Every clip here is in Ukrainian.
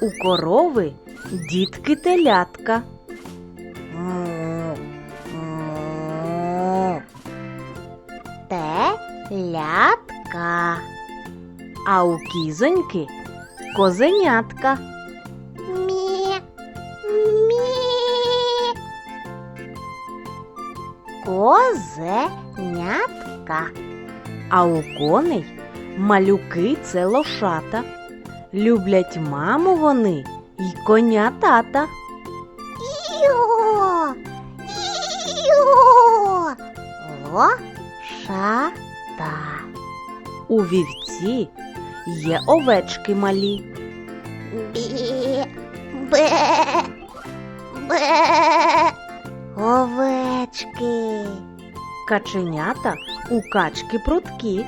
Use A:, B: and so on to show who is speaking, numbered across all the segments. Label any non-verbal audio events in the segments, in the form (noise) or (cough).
A: У корови дітки телятка.
B: Телятка.
A: А у кізоньки козенятка.
B: Мі. Мі. Козенятка.
A: А у коней малюки це лошата. Люблять маму вони й коня тата.
B: Іо. Іо. Лошата.
A: У вівці є овечки малі.
B: Бі. Бе. Бе. Овечки.
A: Каченята у качки пруткі.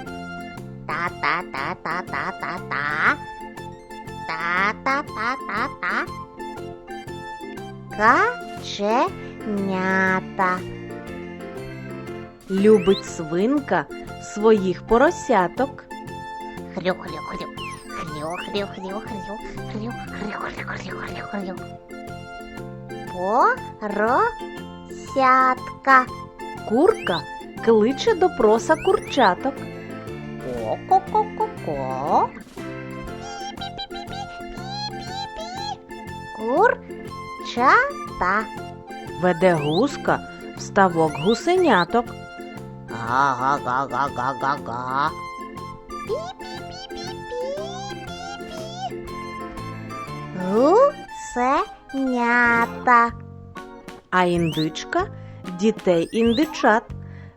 B: Та-та-та-та-та-та-та. Та-та-та-та-та. Каченята.
A: Любить свинка своїх поросяток.
B: Хрю-хрю-хрю. Хрю-хрю-хрю-хрю. Хрю-хрю-хрю-хрю-хрю. Поросятка.
A: Курка кличе до проса курчаток.
B: Ко-ко-ко-ко-ко. Курчата.
A: Веде гуска в ставок гусеняток.
B: Га-га-га-га-га-га-га. Гусенята.
A: А індичка дітей індичат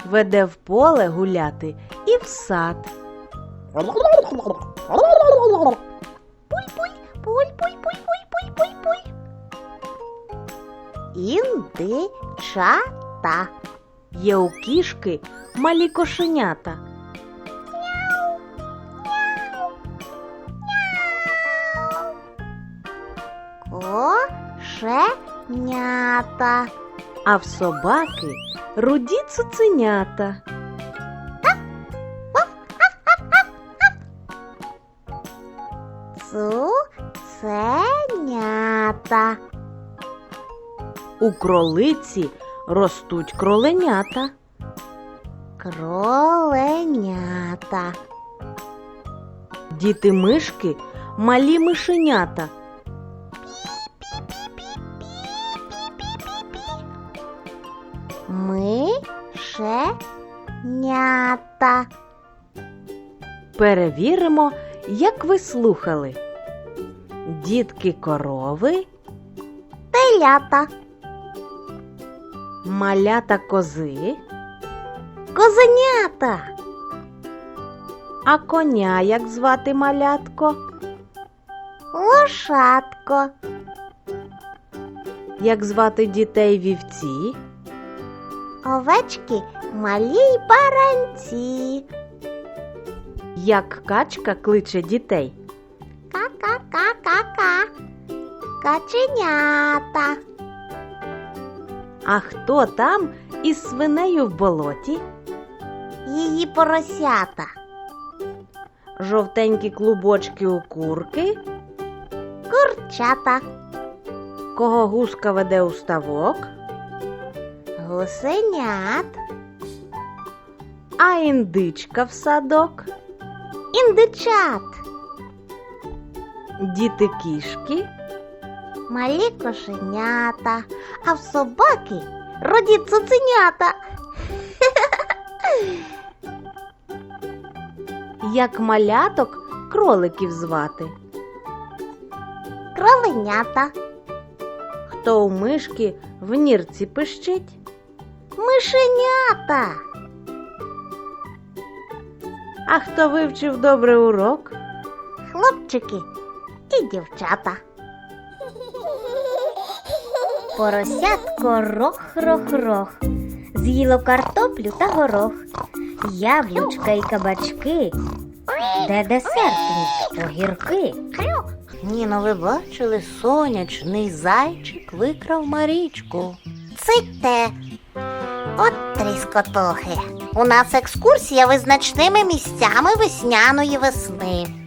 A: веде в поле гуляти і в сад.
B: Індичата.
A: Є у кішки малі кошенята.
B: Кошенята.
A: А в собаки руді цуценята.
B: Цуценята.
A: У кролиці ростуть кроленята.
B: Кроленята.
A: Діти мишки малі мишенята.
B: Мишенята.
A: Перевіримо, як ви слухали. Дітки корови,
B: Телята.
A: Малята кози,
B: Козенята.
A: а коня як звати малятко,
B: Лошадко.
A: як звати дітей вівці,
B: Овечки малі й баранці.
A: як качка кличе дітей,
B: Ка-ка-ка-ка-ка. Каченята.
A: А хто там із свинею в болоті,
B: Її поросята.
A: жовтенькі клубочки у курки,
B: Курчата.
A: кого гуска веде у ставок,
B: Гусенят.
A: а індичка в садок,
B: Індичат.
A: діти кішки.
B: Малі кошенята. А в собаки роді цуценята. (laughs)
A: Як маляток кроликів звати,
B: Кроленята.
A: хто у мишки в нірці пищить,
B: Мишенята.
A: а хто вивчив добре урок,
B: Хлопчики і дівчата. Поросятко рох-рох-рох. З'їло картоплю та горох, яблучка і кабачки. Де десерт огірки.
C: Ніно, ви бачили, сонячний зайчик викрав Марічку.
B: Ците. От тріскотохи. У нас екскурсія визначними місцями весняної весни.